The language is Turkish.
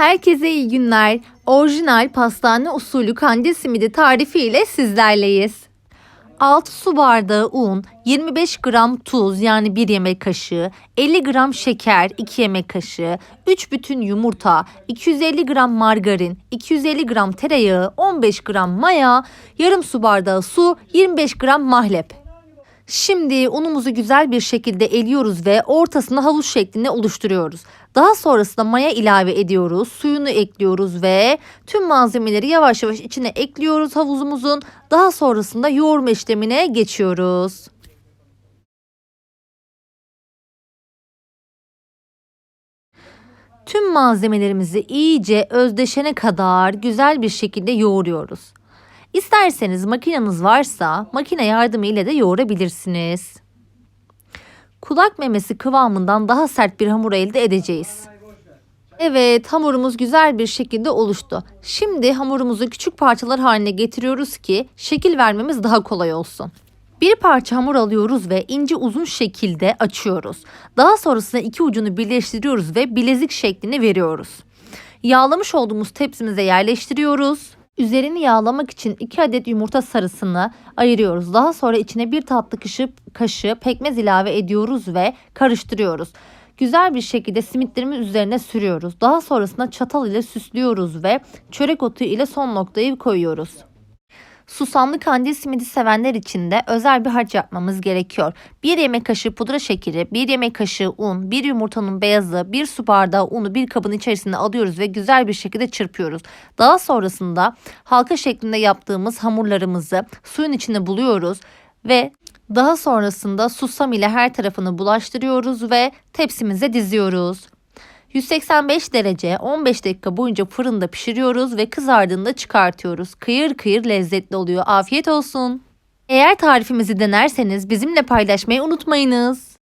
Herkese iyi günler. Orijinal pastane usulü kandil simidi tarifiyle sizlerleyiz. 6 su bardağı un, 25 gram tuz yani 1 yemek kaşığı, 50 gram şeker 2 yemek kaşığı, 3 bütün yumurta, 250 gram margarin, 250 gram tereyağı, 15 gram maya, yarım su bardağı su, 25 gram mahlep. Şimdi unumuzu güzel bir şekilde eliyoruz ve ortasını havuz şeklinde oluşturuyoruz. Daha sonrasında maya ilave ediyoruz, suyunu ekliyoruz ve tüm malzemeleri yavaş yavaş içine ekliyoruz havuzumuzun. Daha sonrasında yoğurma işlemine geçiyoruz. Tüm malzemelerimizi iyice özdeşene kadar güzel bir şekilde yoğuruyoruz. İsterseniz makineniz varsa makine yardımı ile de yoğurabilirsiniz. Kulak memesi kıvamından daha sert bir hamur elde edeceğiz. Evet hamurumuz güzel bir şekilde oluştu. Şimdi hamurumuzu küçük parçalar haline getiriyoruz ki şekil vermemiz daha kolay olsun. Bir parça hamur alıyoruz ve ince uzun şekilde açıyoruz. Daha sonrasında iki ucunu birleştiriyoruz ve bilezik şeklini veriyoruz. Yağlamış olduğumuz tepsimize yerleştiriyoruz. Üzerini yağlamak için 2 adet yumurta sarısını ayırıyoruz. Daha sonra içine bir tatlı kaşığı, kaşığı pekmez ilave ediyoruz ve karıştırıyoruz. Güzel bir şekilde simitlerimiz üzerine sürüyoruz. Daha sonrasında çatal ile süslüyoruz ve çörek otu ile son noktayı koyuyoruz. Susamlı kandil simidi sevenler için de özel bir harç yapmamız gerekiyor. 1 yemek kaşığı pudra şekeri, 1 yemek kaşığı un, 1 yumurtanın beyazı, 1 su bardağı unu bir kabın içerisine alıyoruz ve güzel bir şekilde çırpıyoruz. Daha sonrasında halka şeklinde yaptığımız hamurlarımızı suyun içine buluyoruz ve daha sonrasında susam ile her tarafını bulaştırıyoruz ve tepsimize diziyoruz. 185 derece 15 dakika boyunca fırında pişiriyoruz ve kızardığında çıkartıyoruz. Kıyır kıyır lezzetli oluyor. Afiyet olsun. Eğer tarifimizi denerseniz bizimle paylaşmayı unutmayınız.